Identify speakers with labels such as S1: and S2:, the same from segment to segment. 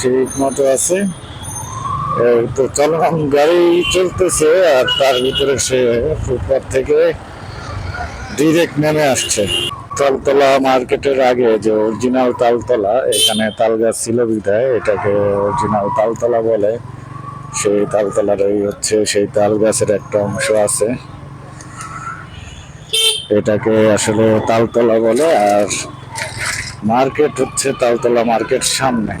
S1: ঠিক মতো আছে। তো চলমান গাড়ি চলতেছে আর তার ভিতরে সে ফুটপাথ থেকে ডিরেক্ট নেমে আসছে। তালতলা মার্কেটের আগে যে অরিজিনাল তালতলা, এখানে তাল গাছ ছিল বিধায় এটাকে অরিজিনাল তালতলা বলে। সেই তালতলার এই হচ্ছে সেই তাল গাছের একটা অংশ আছে। এটাকে আসলে তালতলা বলে আর মার্কেট হচ্ছে তালতলা মার্কেট সামনে।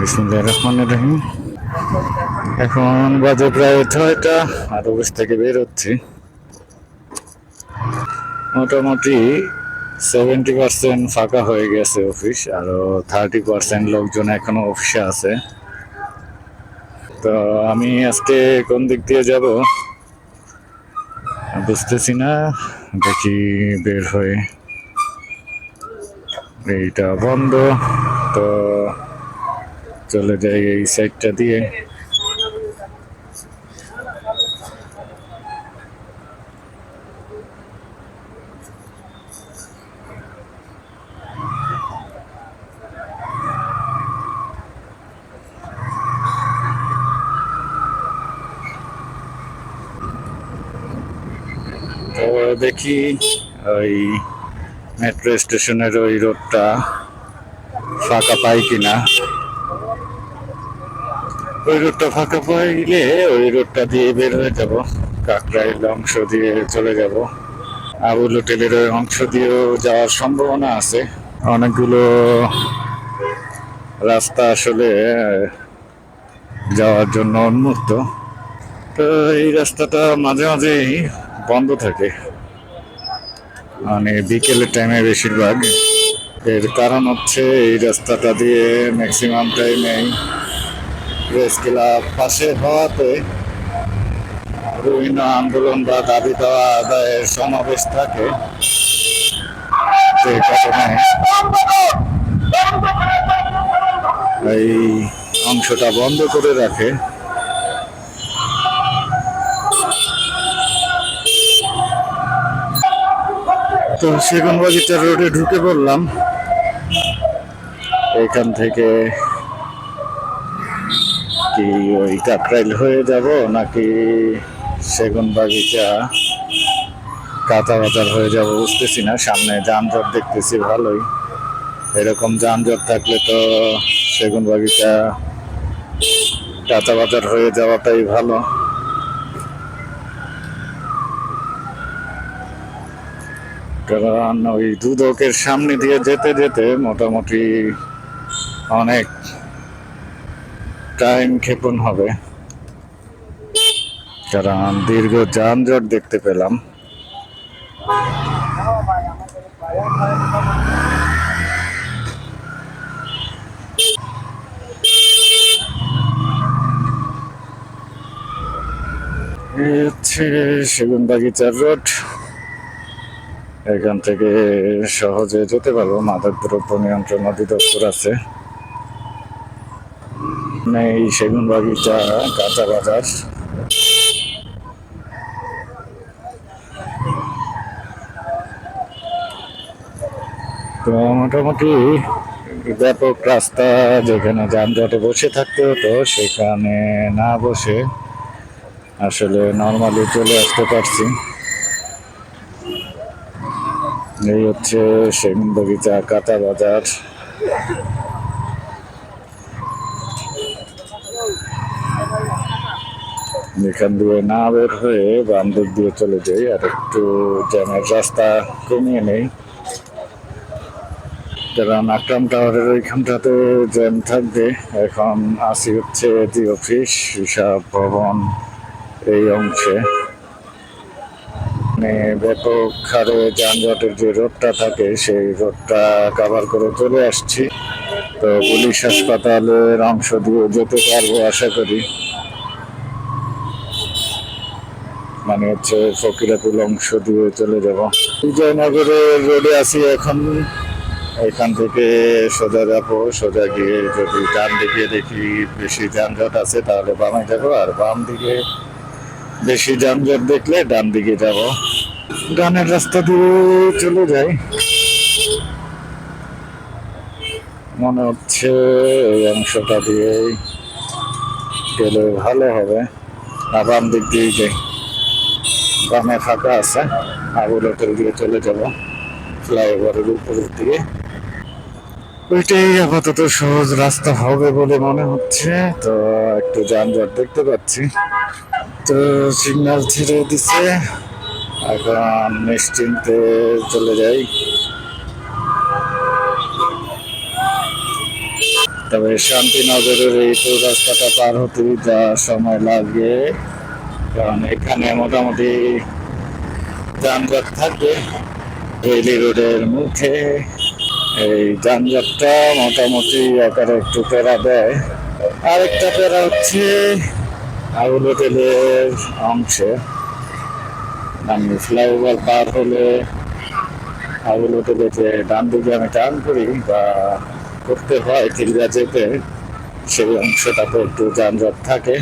S1: বিসমুল্লাহ রহমান রহিম। এখন বাজে প্রায় ছয়টা আর অফিস থেকে বের হচ্ছি। মোটামুটি সেভেন্টি পার্সেন্ট ফাঁকা হয়ে গেছে অফিস, আরও থার্টি পার্সেন্ট লোকজন এখনও অফিসে আছে। তো আমি আজকে কোন দিক দিয়ে যাব? বুঝতেছি না, দেখি বের হয়ে। এইটা বন্ধ, তো চলে যাই এই সাইডটা দিয়ে। দেখি ওই মেট্রো স্টেশনের ওই রোডটা ফাঁকা পাই কিনা। ওই রোডটা ফাঁকা পাইলে ওই রোডটা দিয়ে বের হয়ে যাব। কাকরাইল অংশ দিয়ে চলে যাব। আবুল হোটেলের ওই অংশ দিয়েও যাওয়ার সম্ভাবনা আছে। অনেকগুলো রাস্তা আসলে যাওয়ার জন্য উন্মুক্ত। তো এই রাস্তাটা মাঝে মাঝেই বন্ধ থাকে। মানে বিকেলের টাইমে বেশিরভাগ। এর কারণ হচ্ছে এই রাস্তাটা দিয়ে ম্যাক্সিমাম টাইমেই প্রেস পাশে হওয়াতে বিভিন্ন আন্দোলন বা দাবি দেওয়া আদায়ের সমাবেশ থাকে। যে কারণে এই অংশটা বন্ধ করে রাখে। তো সেগুন বাগিচা রোডে ঢুকে পড়লাম। এখান থেকে কি ওই কাকরাইল হয়ে যাব নাকি সেগুন বাগিচা কাঁচা বাজার হয়ে যাব বুঝতেছি না। সামনে যানজট দেখতেছি ভালোই। এরকম যানজট থাকলে তো সেগুন বাগিচা কাঁচা বাজার হয়ে যাওয়াটাই ভালো। কারণ ওই দুদকের সামনে দিয়ে যেতে যেতে মোটামুটি অনেক টাইম ক্ষেপণ হবে। কারণ দীর্ঘ যানজট দেখতে পেলাম। হচ্ছে সেগুন বাগিচার রোড। এখান থেকে সহজে যেতে পারব। মাদক দ্রব্য নিয়ন্ত্রণ অধিদপ্তর আছে। এই সেগুন বাগিচা, কাঁচা বাজার। তো মোটামুটি ব্যাপক রাস্তা, যেখানে যানজটে বসে থাকতে হতো, সেখানে না বসে আসলে নর্মালি চলে আসতে পারছি। এই হচ্ছে সেগুন বাগিচা, কাঁচা বাজার। এখান দিয়ে না বের হয়ে বাম দিক দিয়ে চলে যাই, আর একটু জ্যামের রাস্তা কমিয়ে নেই। কারণ আকরাম টাওয়ারের ওইখানটাতে জ্যাম থাকবে। এখন আসি হচ্ছে দি অফিস হিসাব ভবন এই অংশে। মানে ব্যাপক হারে যানজটের যে রোডটা থাকে, সেই রোডটা কাভার করে চলে আসছি। তো পুলিশ হাসপাতালের অংশ দিয়ে যেতে পারব আশা করি। মানে হচ্ছে ফকিরাপুল অংশ দিয়ে চলে যাব। বিজয়নগরের রোডে আছি এখন। এখান থেকে সোজা যাব, সোজা গিয়ে যদি ডান দিকে দেখি বেশি যানজট আছে, তাহলে বামে যাব, আর বাম দিকে বেশি যানজট দেখলে ডান দিকে যাব। ডানের রাস্তা দিয়ে চলে যাই। মনে হচ্ছে এই অংশটা দিয়েই গেলে ভালো হবে। না বাম দিক দিয়েই যাই। বামে ফাঁকা আছে। আবুল হোটেল দিয়ে চলে যাব। ফ্লাইওভারের উপরের দিকে। ওইটাই আপাতত সহজ রাস্তা হবে বলে মনে হচ্ছে। তো একটু যানজট দেখতে পাচ্ছি। তো সিগন্যাল ছেড়ে দিছে। এখন নিশ্চিন্তে চলে যাই। তবে শান্তিনগরের এই তো রাস্তাটা পার হতে যা সময় লাগে। কারণ এখানে মোটামুটি যানজট থাকবে রেলি রোডের মুখে এই যানজটটা মোটামুটি আকারে একটু প্যারা দেয়। আরেকটা প্যারা হচ্ছে আগুল হোটেলের অংশে। আমি ফ্লাইওভার পার হলে আগুল হোটেলে যে ডান দিকে আমি টার্ন করি বা করতে হয় তিলগা যেতে, সেই অংশটাতে একটু যানজট থাকে।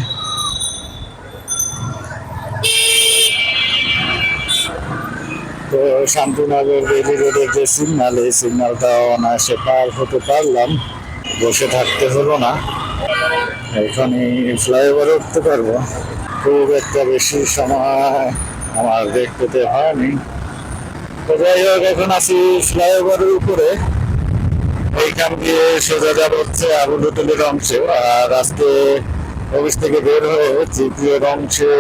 S1: তো শান্তিনগর রেলি রোডের যে সিগনাল এই সিগনালটা অনায়াসে পার হতে পারলাম। বসে থাকতে হলো না। এখানে ফ্লাইওভারে উঠতে পারব। খুব একটা বেশি সময় আমার পেতে হয়নি। তো যাই হোক, এখন আছি ফ্লাইওভারের উপরে। এইখান দিয়ে সোজা যাব হচ্ছে আবুল হোটেলের অংশে আর আজকে অফিস থেকে বের হয়ে জিপিওর অংশে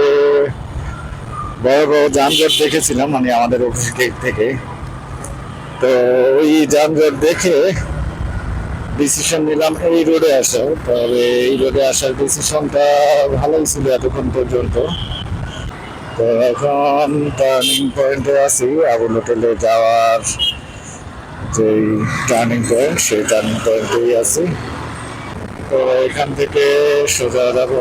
S1: বড় যানজট দেখেছিলাম মানে আমাদের অফিস থেকে। তো ওই যানজট দেখে ডিসিশন নিলাম এই রোডে আসার তবে এই রোডে আসার ডিসিশনটা ভালোই ছিল এতক্ষণ পর্যন্ত। তো এখন টার্নিং পয়েন্টে আছি, আবুল হোটেলে যাওয়ার যেই টার্নিং পয়েন্ট সেই টার্নিং পয়েন্টেই আছি। তো এখান থেকে সোজা যাব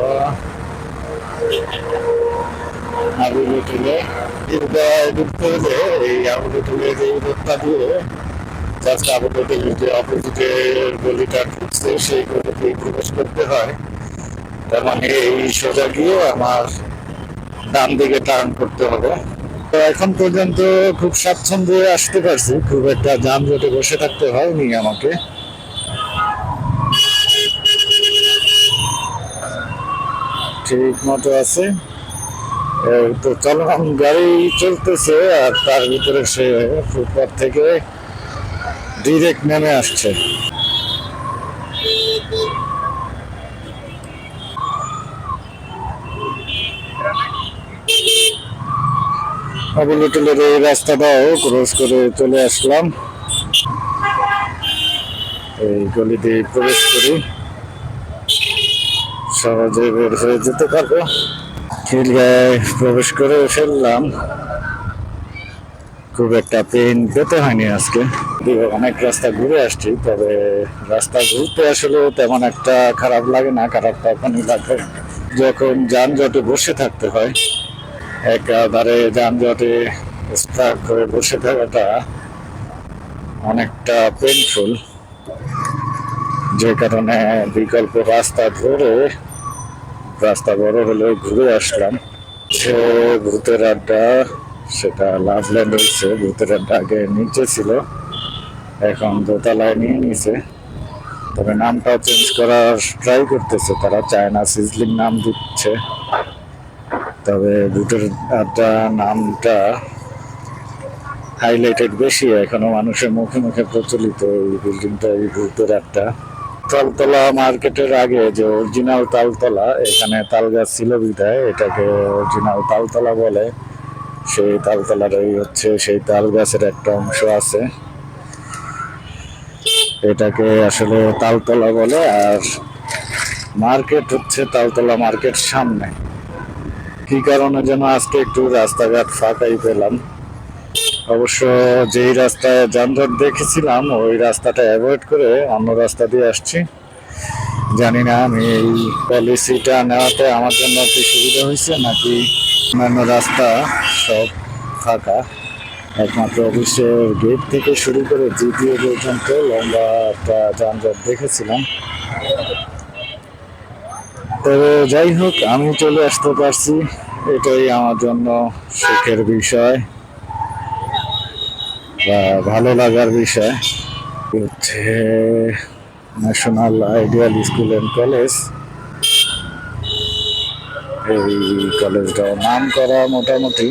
S1: হোটেলে দীর্ঘায় ঢুকতে এই আবুল হোটেলে যে রোডটা দিয়ে জাস্ট আবুল যে অপোজিটের গলিটা ঢুকছে সেই গলিতেই প্রবেশ করতে হয় তার মানে এই সোজা গিয়ে আমার ডান দিকে টার্ন করতে হবে তো এখন পর্যন্ত খুব স্বাচ্ছন্দ্যে আসতে পারছি খুব একটা যানজটে বসে থাকতে হয়নি আমাকে ঠিক মতো আছে তো চলমান গাড়ি চলতেছে আর তার ভিতরে সে ফুটপাথ থেকে ডিরেক্ট নেমে আসছে। হোটেলের এই রাস্তাটাও ক্রস করে চলে আসলাম। এই গলি দিয়ে প্রবেশ করি। সহজে বের হয়ে যেতে পারব। প্রবেশ করে ফেললাম। খুব একটা পেন পেতে হয়নি আজকে। অনেক রাস্তা ঘুরে আসছি, তবে রাস্তা ঘুরতে আসলে তেমন একটা খারাপ লাগে না, খারাপ তখনই লাগে যখন যানজটে বসে থাকতে হয়। একেবারে যানজটে স্ট্রাক করে বসে থাকাটা অনেকটা পেনফুল যে কারণে বিকল্প রাস্তা ধরে রাস্তা বড় হলেও ঘুরে আসলাম। সে ভূতের আড্ডা, সেটা লাভল্যান্ড হয়েছে ভূতের আড্ডা আগে নিচে ছিল, এখন দোতলায় নিয়ে নিছে। তবে নামটাও চেঞ্জ করার ট্রাই করতেছে, তারা চায়না সিজলিং নাম দিচ্ছে। তবে ভূতের আড্ডা নামটা হাইলাইটেড বেশি, এখনও মানুষের মুখে মুখে প্রচলিত এই বিল্ডিংটা এই ভূতের আড্ডা। তালতলা মার্কেটের আগে যে অরিজিনাল তালতলা, এখানে তাল গাছ ছিল বিধায় এটাকে অরিজিনাল তালতলা বলে। সেই তালতলার এই হচ্ছে, সেই তাল গাছের একটা অংশ আছে। এটাকে আসলে তালতলা বলে, আর মার্কেট হচ্ছে তালতলা মার্কেট সামনে। কি কারণে যেন আজকে একটু রাস্তাঘাট ফাঁকাই পেলাম। অবশ্য যেই রাস্তায় যানজট দেখেছিলাম, ওই রাস্তাটা অ্যাভয়েড করে অন্য রাস্তা দিয়ে আসছি। জানি না আমি এই পলিসিটা নেওয়াতে আমার জন্য কি সুবিধা হয়েছে নাকি অন্যান্য রাস্তা সব ফাঁকা। একমাত্র অফিসের গেট থেকে শুরু করে জিপিও পর্যন্ত লম্বা একটা যানজট দেখেছিলাম। তবে যাই হোক, আমি চলে আসতে পারছি। এটাই আমার জন্য সুখের বিষয়। ভালো লাগার বিষয় হচ্ছে national ideal school and college এই কলেজটা নাম করা মোটামুটি।